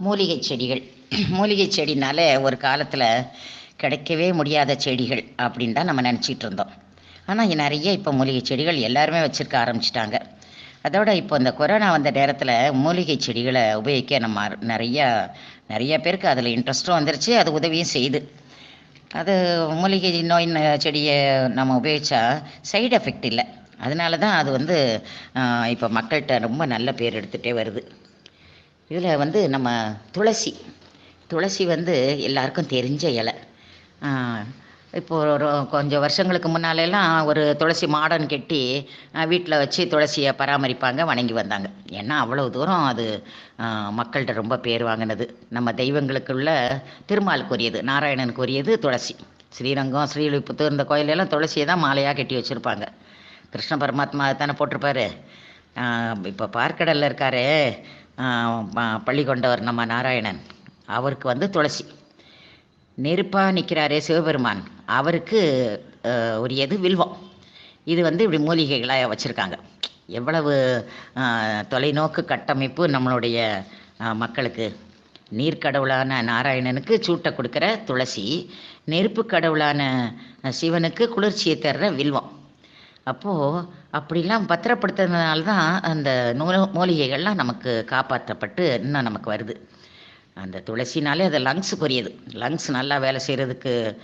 மூலிகை செடிகள். மூலிகை செடினால ஒரு காலத்தில் கிடைக்கவே முடியாத செடிகள் அப்படின்னு தான் நம்ம நினச்சிட்டு இருந்தோம். ஆனால் நிறைய இப்போ மூலிகை செடிகள் எல்லாருமே வச்சுருக்க ஆரம்பிச்சிட்டாங்க. அதோட இப்போ இந்த கொரோனா வந்த நேரத்தில் மூலிகை செடிகளை உபயோகிக்க நம்ம நிறையா நிறைய பேருக்கு அதில் இன்ட்ரெஸ்ட்டும் வந்துருச்சு அது உதவியும் செய்யுது. அது மூலிகை நோய் ந- செடியை நம்ம உபயோகிச்சா சைடு எஃபெக்ட் இல்லை. அதனால தான் அது வந்து இப்போ மக்கள்கிட்ட ரொம்ப நல்ல பேர் எடுத்துகிட்டே வருது. இதில் வந்து நம்ம துளசி. துளசி வந்து எல்லாருக்கும் தெரிஞ்ச இலை. இப்போ ஒரு கொஞ்சம் வருஷங்களுக்கு முன்னாலெல்லாம் ஒரு துளசி மாடன் கட்டி வீட்டில் வச்சு துளசியை பராமரிப்பாங்க வணங்கி வந்தாங்க. ஏன்னா அவ்வளோ தூரம் அது மக்கள்கிட்ட ரொம்ப பேர் வாங்கினது. நம்ம தெய்வங்களுக்குள்ள திருமாலுக்குரியது நாராயணனுக்குரியது துளசி. ஸ்ரீரங்கம் ஸ்ரீவில்லிபுத்தூர் இந்த கோயிலெல்லாம் துளசியை தான் மாலையாக கட்டி வச்சுருப்பாங்க. கிருஷ்ண பரமாத்மா தானே போட்டிருப்பாரு. இப்போ பார்க்கடலில் இருக்காரு. பள்ளி கொண்டவர் நம்ம நாராயணன். அவருக்கு வந்து துளசி. நெருப்பாக நிற்கிறாரே சிவபெருமான். அவருக்கு உரியது வில்வம். இது வந்து இப்படி மூலிகைகளாக வச்சுருக்காங்க. எவ்வளவு தொலைநோக்கு கட்டமைப்பு நம்மளுடைய மக்களுக்கு. நீர்க்கடவுளான நாராயணனுக்கு சூட்டை கொடுக்குற துளசி நெருப்பு கடவுளான சிவனுக்கு குளிர்ச்சியை தர்ற வில்வம். அப்போது அப்படிலாம் பத்திரப்படுத்துறதுனால தான் அந்த நூல மூலிகைகள்லாம் நமக்கு காப்பாற்றப்பட்டு இன்னும் நமக்கு வருது. அந்த துளசினாலே அது லங்ஸுக்குரியது. லங்ஸ் நல்லா வேலை செய்கிறதுக்கு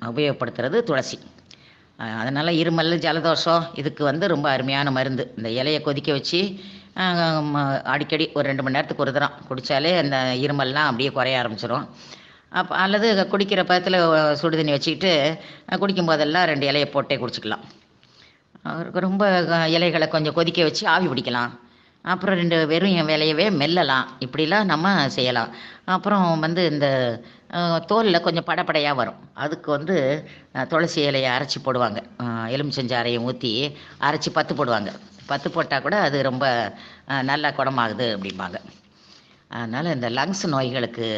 உபயோகப்படுத்துறது துளசி. அதனால் இருமல் ஜலதோஷம் இதுக்கு வந்து ரொம்ப அருமையான மருந்து. இந்த இலையை கொதிக்க வச்சு ம- அடிக்கடி ஒரு ரெண்டு மணி நேரத்துக்கு ஒரு தரம் குடித்தாலே அந்த இருமல்லாம் அப்படியே குறைய ஆரம்பிச்சிடும் அப்போ அல்லது குடிக்கிற பதத்தில் சுடுதண்ணி வச்சுக்கிட்டு குடிக்கும் போதெல்லாம் ரெண்டு இலையை போட்டே குடிச்சிக்கலாம். ரொம்ப இலைகளை கொஞ்சம் கொதிக்க வச்சு ஆவி பிடிக்கலாம். அப்புறம் ரெண்டு வெறும் விலையவே மெல்லலாம். இப்படிலாம் நம்ம செய்யலாம். அப்புறம் வந்து இந்த தோலில் கொஞ்சம் படபடையாக வரும். அதுக்கு வந்து துளசி இலையை அரைச்சி போடுவாங்க. எலுமிச்சஞ்சாரையும் ஊற்றி அரைச்சி பத்து போடுவாங்க. பத்து போட்டால் கூட அது ரொம்ப நல்லா குணமாகுது அப்படிம்பாங்க. அதனால் இந்த லங்ஸ் நோய்களுக்கு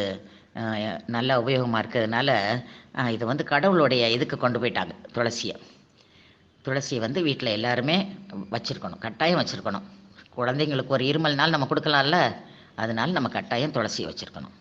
நல்ல உபயோகமாக இருக்கிறதுனால இது வந்து கடவுளுடைய இதுக்கு கொண்டு போயிட்டாங்க துளசியை. துளசியை வந்து வீட்டில் எல்லாருமே வச்சுருக்கணும் கட்டாயம் வச்சுருக்கணும். குழந்தைங்களுக்கு ஒரு இருமல் நாள் நம்ம கொடுக்கலாம்ல அதனால் நம்ம கட்டாயம் துளசியை வச்சுருக்கணும்.